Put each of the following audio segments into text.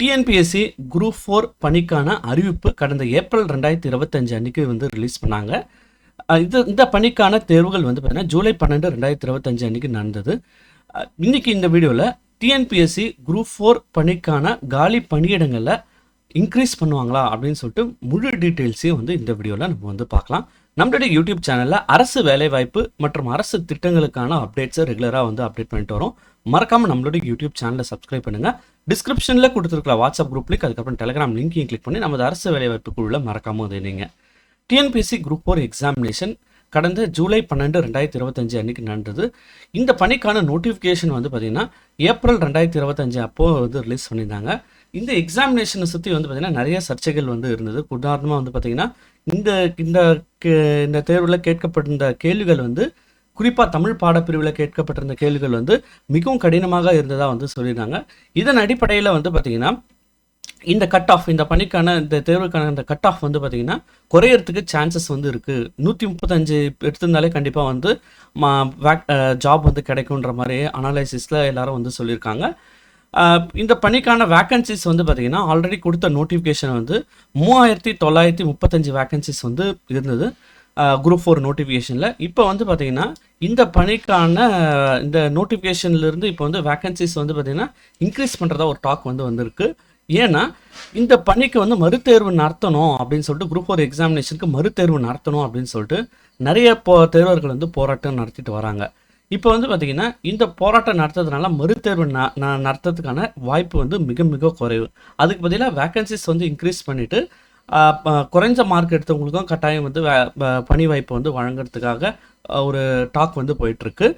TNPSC group four பணிக்கான அறிவிப்பு கடந்த ஏப்ரல் ரெண்டாயிரத்தி இருபத்தஞ்சு அன்றைக்கு வந்து ரிலீஸ் பண்ணாங்க. இது இந்த பணிக்கான தேர்வுகள் வந்து பார்த்திங்கன்னா ஜூலை பன்னெண்டு ரெண்டாயிரத்தி இருபத்தஞ்சு அன்னைக்கு நடந்தது. இன்றைக்கி இந்த வீடியோவில் டிஎன்பிஎஸ்சி குரூப் ஃபோர் பணிக்கான காலி பணியிடங்களில் இன்க்ரீஸ் பண்ணுவாங்களா அப்படின்னு சொல்லிட்டு முழு டீட்டெயில்ஸையும் வந்து இந்த வீடியோவில் நம்ம வந்து பார்க்கலாம். நம்மளுடைய யூடியூப் சேனலில் அரசு வேலைவாய்ப்பு மற்றும் அரசு திட்டங்களுக்கான அப்டேட்ஸை ரெகுலராக வந்து அப்டேட் பண்ணிட்டு வரோம். மறக்காமல் நம்மளுடைய யூடியூப் சேனலை சப்ஸ்கிரைப் பண்ணுங்கள் டிஸ்கிரிப்ஷனில் கொடுத்துருக்கிற வாட்ஸ்அப் குரூப் லிங்க் அதுக்கப்புறம் டெலிகிராம் லிங்கையும் கிளிக் பண்ணி நமது அரசு வேலைவாய்ப்பு குழுவில் மறக்காமல் வந்து நீங்கள் டிஎன்பிஎஸ்சி குரூப் ஃபோர் எக்ஸாமினேஷன் கடந்த ஜூலை பன்னெண்டு ரெண்டாயிரத்தி இருபத்தஞ்சு அன்னைக்கு நடந்தது. இந்த பணிக்கான நோட்டிஃபிகேஷன் வந்து பார்த்தீங்கன்னா ஏப்ரல் ரெண்டாயிரத்தி இருபத்தஞ்சு அப்போது வந்து ரிலீஸ் பண்ணியிருந்தாங்க. இந்த எக்ஸாமினேஷனை சுற்றி வந்து பார்த்தீங்கன்னா நிறைய சர்ச்சைகள் வந்து இருந்தது. உதாரணமாக வந்து பார்த்தீங்கன்னா இந்த இந்த கே- இந்த தேர்வில் கேட்கப்பட்டிருந்த கேள்விகள் வந்து குறிப்பாக தமிழ் பாடப்பிரிவில் கேட்கப்பட்டிருந்த கேள்விகள் வந்து மிகவும் கடினமாக இருந்ததாக வந்து சொல்லியிருந்தாங்க இதன் அடிப்படையில் வந்து பார்த்தீங்கன்னா இந்த கட் ஆஃப் இந்த பணிக்கான இந்த தேர்வுக்கான இந்த கட் ஆஃப் வந்து பார்த்திங்கன்னா குறையறதுக்கு சான்சஸ் வந்து இருக்குது நூற்றி முப்பத்தஞ்சு எடுத்திருந்தாலே கண்டிப்பாக வந்து மா ஜாப் வந்து கிடைக்குன்ற மாதிரி அனாலிசிஸில் எல்லாரும் வந்து சொல்லியிருக்காங்க. இந்த பணிக்கான வேக்கன்சிஸ் வந்து பார்த்தீங்கன்னா ஆல்ரெடி கொடுத்த நோட்டிஃபிகேஷன் வந்து மூவாயிரத்தி தொள்ளாயிரத்தி முப்பத்தஞ்சு வேக்கன்சிஸ் வந்து இருந்தது. குரூப் ஃபோர் நோட்டிஃபிகேஷனில் இப்போ வந்து பார்த்தீங்கன்னா இந்த பணிக்கான இந்த நோட்டிஃபிகேஷன்லேருந்து இப்போ வந்து வேக்கன்சிஸ் வந்து பார்த்தீங்கன்னா இன்க்ரீஸ் பண்ணுறதா ஒரு டாக் வந்து வந்திருக்கு. ஏன்னா இந்த பணிக்கு வந்து மறுதேர்வு நடத்தணும் அப்படின்னு சொல்லிட்டு குரூப் ஃபோர் எக்ஸாமினேஷனுக்கு மறுதேர்வு நடத்தணும் அப்படின்னு சொல்லிட்டு நிறைய போ தேர்வர்கள் வந்து போராட்டம் நடத்திட்டு வராங்க. இப்போ வந்து பார்த்திங்கன்னா இந்த போராட்டம் நடத்துறதுனால மறுதேர்வு நான் நடத்துறதுக்கான வாய்ப்பு வந்து மிக மிக குறைவு. அதுக்கு பதிலாக வேக்கன்சிஸ் வந்து இன்க்ரீஸ் பண்ணிவிட்டு குறைஞ்ச மார்க் எடுத்தவங்களுக்கும் கட்டாயம் வந்து பணி வாய்ப்பு வந்து வழங்குறதுக்காக ஒரு டாக் வந்து போயிட்டுருக்கு.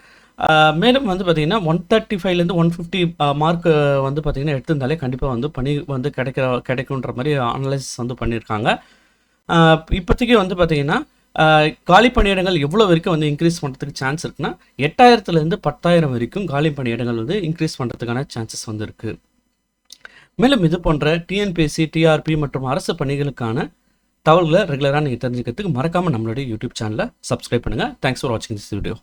மேலும் வந்து பார்த்திங்கன்னா ஒன் தேர்ட்டி ஃபைவ்லேருந்து ஒன் ஃபிஃப்டி மார்க் வந்து பார்த்திங்கன்னா எடுத்திருந்தாலே கண்டிப்பாக வந்து பணி வந்து கிடைக்கிற கிடைக்குன்ற மாதிரி அனலைசிஸ் வந்து பண்ணியிருக்காங்க இப்போதைக்கு வந்து பார்த்திங்கன்னா காலி பணியிடங்கள் எவ்வளோ வரைக்கும் வந்து இன்க்ரீஸ் பண்ணுறதுக்கு சான்ஸ் இருக்குன்னா எட்டாயிரத்துலேருந்து பத்தாயிரம் வரைக்கும் காலி பணியிடங்கள் வந்து இன்க்ரீஸ் பண்ணுறதுக்கான சான்சஸ் வந்து மேலும் இது போன்ற டிஎன்பிஎஸ்சி டிஆர்பி மற்றும் அரசு பணிகளுக்கான தகவல்களை ரெகுலராக நீங்கள் தெரிஞ்சுக்கிறதுக்கு மறக்காமல் நம்மளுடைய யூடியூப் சேனலை சப்ஸ்கிரைப் பண்ணுங்கள் தேங்க்ஸ் ஃபார் வாட்சிங் திஸ் வீடியோ